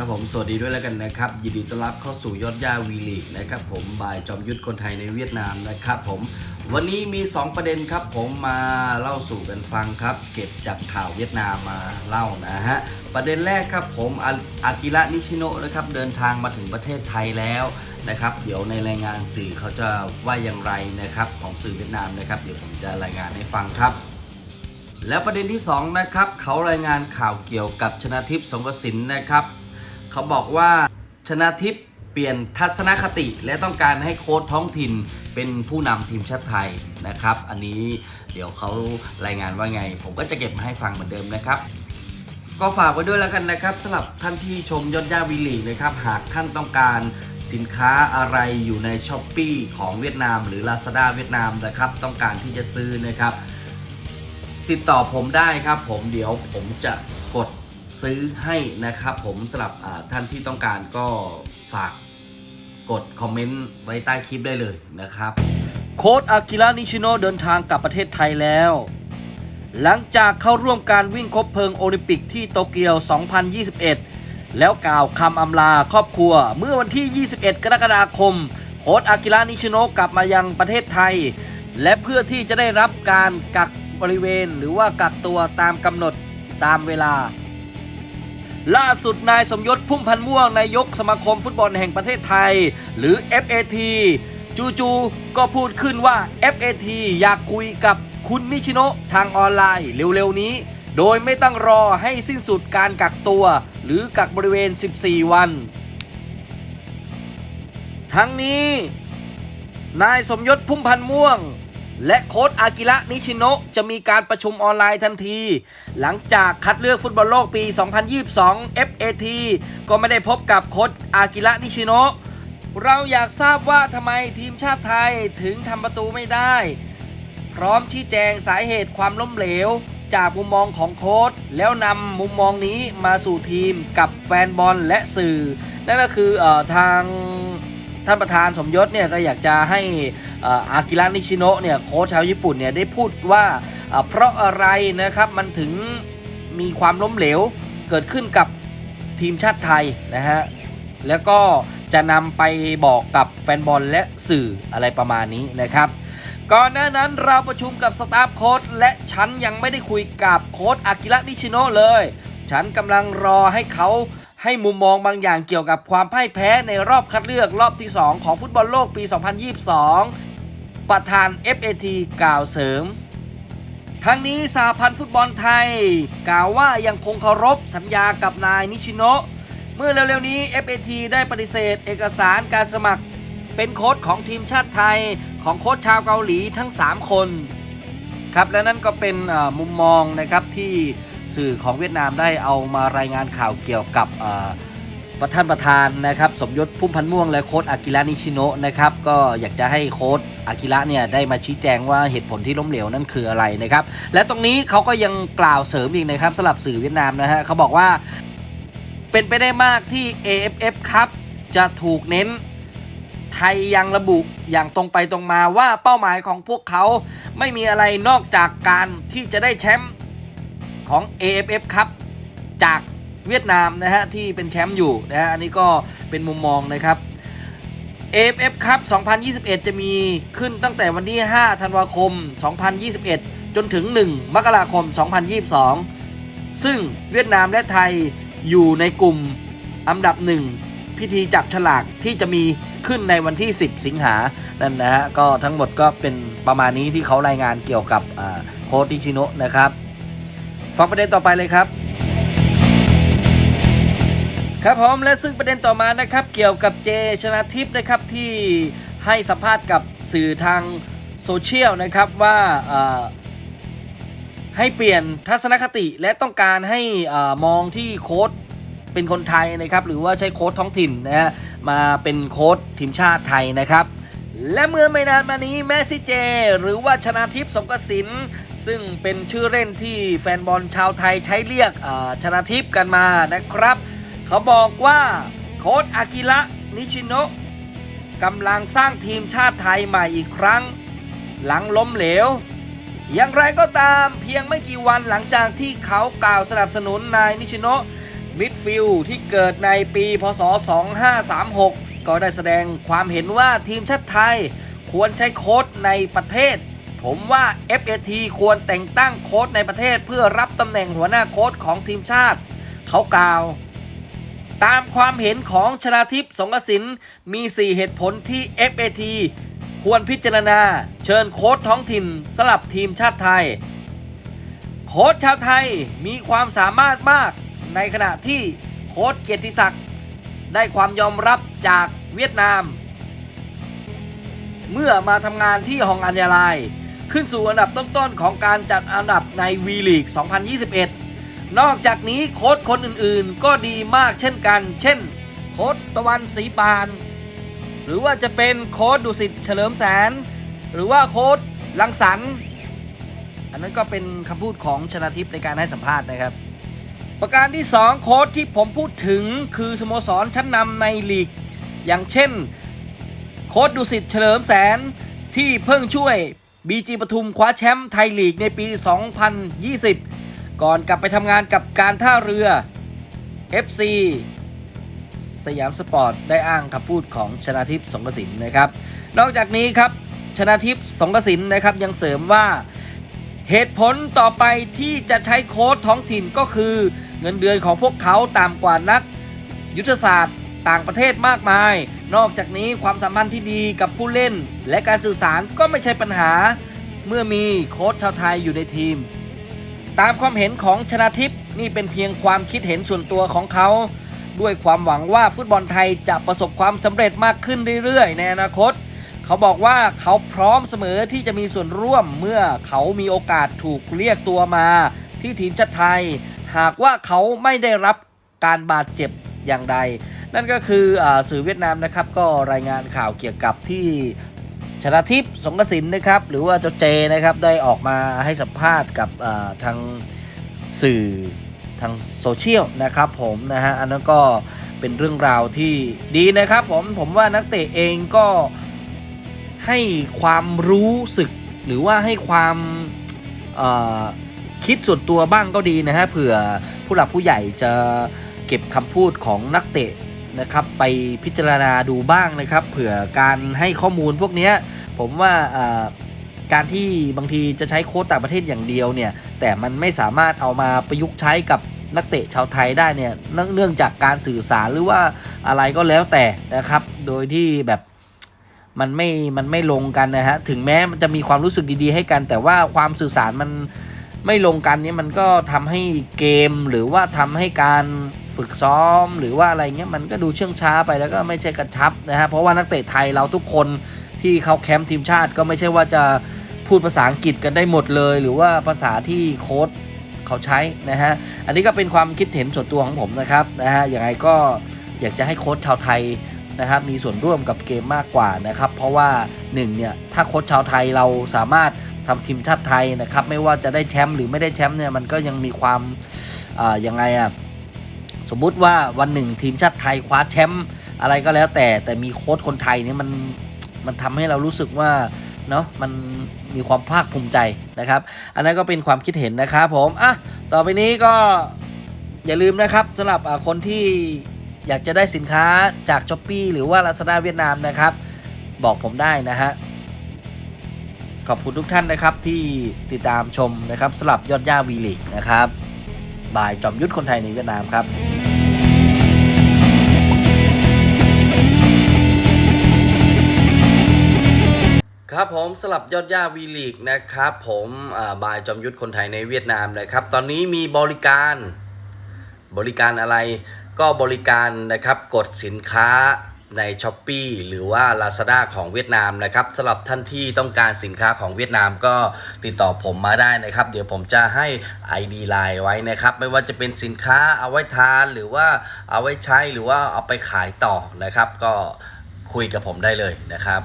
ครับผมสวัสดีด้วยแล้วกันนะครับยินดีต้อนรับเข้าสู่ยอดย่าวีลีกนะครับผมบายจอมยุทธคนไทยในเวียดนามนะครับผมวันนี้มี 2 ประเด็นครับผมมาเล่าสู่กันฟังครับ เก็บจากข่าวเวียดนามมาเล่านะฮะประเด็นแรกครับผมอากิระนิชิโนะนะครับเดินทางมาถึงประเทศไทยแล้วนะครับเดี๋ยวในรายงานสื่อเขาจะว่าอย่างไรนะครับของสื่อเวียดนามนะครับเดี๋ยวผมจะรายงานให้ฟังครับแล้วประเด็นที่2นะครับเขารายงานข่าวเกี่ยวกับชนะทิพย์สงกสินนะครับ เขาบอกว่าชนะทิพย์เปลี่ยนทัศนคติ และต้องการให้โค้ชท้องถิ่นเป็นผู้นำทีมชาติไทยนะครับ อันนี้เดี๋ยวเขารายงานว่าไง ผมก็จะเก็บมาให้ฟังเหมือนเดิมนะครับก็ฝากไว้ด้วยแล้วกันนะครับสำหรับท่านที่ชมยอดย่าวีลีนะครับ หากท่านต้องการสินค้าอะไรอยู่ในช้อปปีของเวียดนาม หรือ Lazada เวียดนามนะครับ ต้องการที่จะซื้อนะครับ ติดต่อผมได้ครับ ผมเดี๋ยวผมจะกด ซื้อให้นะครับผมสำหรับท่านที่ต้องการก็ฝากกดคอมเมนต์ไว้ใต้คลิปได้เลยนะครับ โค้ดอากิระนิชิโนเดินทางกลับประเทศไทยแล้ว หลังจากเข้าร่วมการวิ่งคบเพลิงโอลิมปิกที่โตเกียว 2021 แล้วกล่าวคำอำลาครอบครัวเมื่อวันที่ 21 กรกฎาคม โค้ดอากิระนิชิโนกลับมายังประเทศไทย และเพื่อที่จะได้รับการกักบริเวณหรือว่ากักตัวตามกำหนดตามเวลา ล่าสุดนายสมยศพุ่มพันม่วงนายกสมาคมฟุตบอลแห่งประเทศไทย หรือ FAT จูๆก็พูดขึ้นว่า FAT อยากคุยกับคุณนิชิโนะทางออนไลน์เร็วๆนี้ โดยไม่ต้องรอให้สิ้นสุดการกักตัว หรือกักบริเวณ 14 วัน ทั้งนี้ นายสมยศพุ่มพันม่วง และโค้ชอากิระนิชิโนะจะมีการประชุมออนไลน์ทันที หลังจากคัดเลือกฟุตบอลโลกปี 2022 FAT ก็ไม่ได้พบกับโค้ชอากิระนิชิโนะเราอยากทราบว่าทำไมทีมชาติไทยถึงทำประตูไม่ได้ พร้อมชี้แจงสาเหตุความล้มเหลว จากมุมมองของโค้ชแล้วนำมุมมองนี้มาสู่ทีมกับแฟนบอลและสื่อ นั่นก็คือออทาง ท่านประธานสมยศเนี่ยก็อยากจะให้อากิระนิชิโนะเนี่ยโค้ชชาวญี่ปุ่นเนี่ยได้พูดว่าเพราะอะไรนะครับมันถึงมีความล้มเหลวเกิดขึ้นกับทีมชาติไทยนะฮะแล้วก็จะนำไปบอกกับแฟนบอลและสื่ออะไรประมาณนี้นะครับก่อนหน้านั้นเราประชุมกับสตาฟโค้ชและฉันยังไม่ได้คุยกับโค้ชอากิระนิชิโนะเลย ฉันกำลังรอให้เขา ให้มุมมองบางอย่างเกี่ยวกับความพ่ายแพ้ในรอบคัดเลือกรอบที่ 2 ของฟุตบอลโลกปี 2022 ประธาน FAT กล่าวเสริม ทั้งนี้สาพันธ์ฟุตบอลไทย กล่าวว่ายังคงเคารพสัญญากับนายนิชิโนะเมื่อเร็วๆนี้ FAT ได้ปฏิเสธเอกสารการสมัคร เป็นโค้ชของทีมชาติไทยของโค้ชชาวเกาหลีทั้ง 3 คนครับและนั่นก็เป็นมุมมองนะครับที่ สื่อของเวียดนามได้เอามารายงานข่าวเกี่ยวกับประธานประธานนะครับสมยศพุ่มพันม่วงและโค้ชอากิระนิชิโนะนะครับก็อยากจะให้โค้ชอากิระเนี่ยได้มาชี้แจงว่าเหตุผลที่ล้มเหลวนั่นคืออะไรนะครับและตรงนี้เขาก็ยังกล่าวเสริมอีกนะครับสำหรับสื่อเวียดนามนะฮะเขาบอกว่าเป็นไปได้มากที่ AFF ครับจะถูกเน้นไทยยังระบุอย่างตรงไปตรงมาว่าเป้าหมายของพวกเขาไม่มีอะไรนอกจากการที่จะได้แชมป์ ของ AFF ครับจากเวียดนามนะฮะที่เป็นแชมป์อยู่นะฮะอันนี้ก็เป็นมุมมองนะครับ AFF ครับ 2021 จะมีขึ้นตั้งแต่วันที่ 5 ธันวาคม 2021 จนถึง 1 มกราคม 2022 ซึ่งเวียดนามและไทยอยู่ในกลุ่มอันดับหนึ่งพิธีจับฉลากที่จะมีขึ้นในวันที่ 10 สิงหานั่นนะฮะก็ทั้งหมดก็เป็นประมาณนี้ที่เขารายงานเกี่ยวกับโค้ชนิชิโนะนะครับ ฟังประเด็นต่อไปเลยครับ ครับผมและซึ่งประเด็นต่อมานะครับ เกี่ยวกับเจชนะทิพย์นะครับที่ให้สัมภาษณ์กับสื่อทางโซเชียลนะครับว่าให้เปลี่ยนทัศนคติและต้องการให้อมองที่โค้ชเป็นคนไทยนะครับ หรือว่าใช้โค้ชท้องถิ่นนะฮะมาเป็นโค้ชทีมชาติไทยนะครับ และเมื่อไม่นานมานี้แมสซี่เจ หรือว่าชนาทิพย์สงกสิน ซึ่งเป็นชื่อเล่นที่แฟนบอลชาวไทยใช้เรียกชนาทิพย์กันมานะครับ เขาบอกว่าโค้ชอากิระนิชิโนะกำลังสร้างทีมชาติไทยใหม่อีกครั้ง หลังล้มเหลว อย่างไรก็ตามเพียงไม่กี่วันหลังจากที่เขากล่าวสนับสนุนนายนิชิโนะมิดฟิลด์ที่เกิดในปีพศ 2536 ก็ได้แสดงความเห็นว่าทีมชาติไทยควรใช้โค้ชในประเทศ ผมว่า FAT ควรแต่งตั้งโค้ชในประเทศเพื่อรับตำแหน่งหัวหน้าโค้ชของทีมชาติ เขากล่าว ตามความเห็นของชนาทิพย์สงกสินมี 4 เหตุผลที่ FAT ควรพิจารณา เชิญโค้ชท้องถิ่นสลับทีมชาติไทย โค้ชชาวไทยมีความสามารถมากในขณะที่โค้ชเกียรติศักดิ์ได้ความยอมรับจากเวียดนาม เมื่อมาทำงานที่ฮองอัญญาลาย ขึ้นสู่อันดับต้นๆของการจัดอันดับใน V League 2021 นอกจากนี้โค้ชคนอื่นๆ ก็ดีมากเช่นกัน เช่น โค้ชตะวันศรีปาน หรือว่าจะเป็นโค้ชดุสิตเฉลิมแสน หรือว่าโค้ชลังสรรค์อันนั้นก็เป็นคำพูดของชนาทิพย์ในการให้สัมภาษณ์นะครับ ประการที่ 2 โค้ชที่ผมพูดถึงคือสโมสรชั้นนำในลีก อย่างเช่น โค้ชดุสิตเฉลิมแสนที่เพิ่งช่วย บีจีปทุมคว้าแชมป์ไทยลีกในปี 2020 ก่อนกลับไปทำงานกับการท่าเรือ FC สยามสปอร์ตได้อ้างคำพูดของชนาทิพย์สงกระสินนะครับ นอกจากนี้ครับชนาทิพย์สงกระสินนะครับยังเสริมว่าเหตุผลต่อไปที่จะใช้โค้ดท้องถิ่นก็คือ เงินเดือนของพวกเขาต่ำกว่านัก ยุทธศาสตร์ ต่างประเทศมากมาย นอกจากนี้ความสัมพันธ์ที่ดีกับผู้เล่น และการสื่อสารก็ไม่ใช่ปัญหา เมื่อมีโค้ชชาวไทยอยู่ในทีม ตามความเห็นของชนาทิพย์นี่เป็นเพียงความคิดเห็นส่วนตัวของเขา ด้วยความหวังว่าฟุตบอลไทยจะประสบความสำเร็จมากขึ้นเรื่อยๆ ในอนาคต เขาบอกว่าเขาพร้อมเสมอที่จะมีส่วนร่วมเมื่อเขามีโอกาสถูกเรียกตัวมาที่ทีมชาติไทย หากว่าเขาไม่ได้รับการบาดเจ็บอย่างใด นั่นก็คืออสื่อเวียดนามนะครับก็รายงานข่าวเกี่ยวกับที่ชนะทิพย์สงกสินนะครับหรือว่าเจ้าเจนะครับได้ออกมาให้สัมภาษณ์กับทางสื่อทางโซเชียลนะครับผมนะฮะอันนั้นก็เป็นเรื่องราวที่ดีนะครับผมผมว่านักเตะเองก็ให้ความรู้สึก หรือว่าให้ความคิดส่วนตัวบ้างก็ดีนะฮะเผื่อผู้หลักผู้ใหญ่จะเก็บคำพูดของนักเตะ นะครับไปพิจารณาดูบ้างนะครับ เผื่อการให้ข้อมูลพวกนี้ผมว่าการที่บางทีจะใช้โค้ดต่างประเทศอย่างเดียวเนี่ยแต่มันไม่สามารถเอามาประยุกต์ใช้กับนักเตะชาวไทยได้เนี่ยเนื่องจากการสื่อสารหรือว่าอะไรก็แล้วแต่นะครับ โดยที่แบบมันไม่ มันไม่ลงกันนะฮะ ถึงแม้มันจะมีความรู้สึกดีๆให้กัน แต่ว่าความสื่อสารมันไม่ลงกันนี่ยมันก็ทำให้เกมหรือว่าทำให้การ ฝึกซ้อมหรือว่าอะไรเงี้ยมันก็ดูเชื่องช้าไปแล้วก็ไม่ใช่กระชับนะฮะเพราะว่านักเตะไทยเราทุกคนที่เขาแคมป์ทีมชาติก็ไม่ใช่ว่าจะพูดภาษาอังกฤษกันได้หมดเลย หรือว่าภาษาที่โค้ชเขาใช้นะฮะอันนี้ก็เป็นความคิดเห็นส่วนตัวของผมนะครับนะฮะยังไงก็อยากจะให้โค้ชชาวไทยนะครับมีส่วนร่วมกับเกมมากกว่านะครับเพราะว่าหนึ่งเนี่ยถ้าโค้ชชาวไทยเราสามารถทำทีมชาติไทยนะครับไม่ว่าจะได้แชมป์หรือไม่ได้แชมป์เนี่ยมันก็ยังมีความอ่ายังไงอะ สมมุติว่าวันหนึ่งทีมชาติไทยคว้าแชมป์อะไรก็แล้วแต่แต่มีโค้ชคนไทยเนี่ยมันมันทำให้เรารู้สึกว่าเนาะมันมีความภาคภูมิใจนะครับ อันนั้นก็เป็นความคิดเห็นนะครับผมอะต่อไปนี้ก็อย่าลืมนะครับสำหรับคนที่อยากจะได้สินค้าจาก s h อ p e e หรือว่า Lazada เวียดนามนะครับ บอกผมได้นะฮะขอบคุณทุกท่านนะครับที่ติดตามชมนะครับสำหรับยอดย่าวีลีกนะครับบายจอมยุทธคนไทยในเวียดนามครับ ครับผมสลับยอดย่าวีลีกนะครับ ผมอ่าบายจอมยุทธคนไทยในเวียดนามนะครับ ตอนนี้มีบริการบริการอะไรก็บริการนะครับกดสินค้าใน s h อ p e e หรือว่า Lazada ของเวียดนามนะครับสำหรับท่านที่ต้องการสินค้าของเวียดนามก็ติดต่อผมมาได้นะครับ เดี๋ยวผมจะให้ ID Line ไว้นะครับ ไม่ว่าจะเป็นสินค้าเอาไว้ทานหรือว่าเอาไว้ใช้หรือว่าเอาไปขายต่อนะครับ ก็คุยกับผมได้เลยนะครับ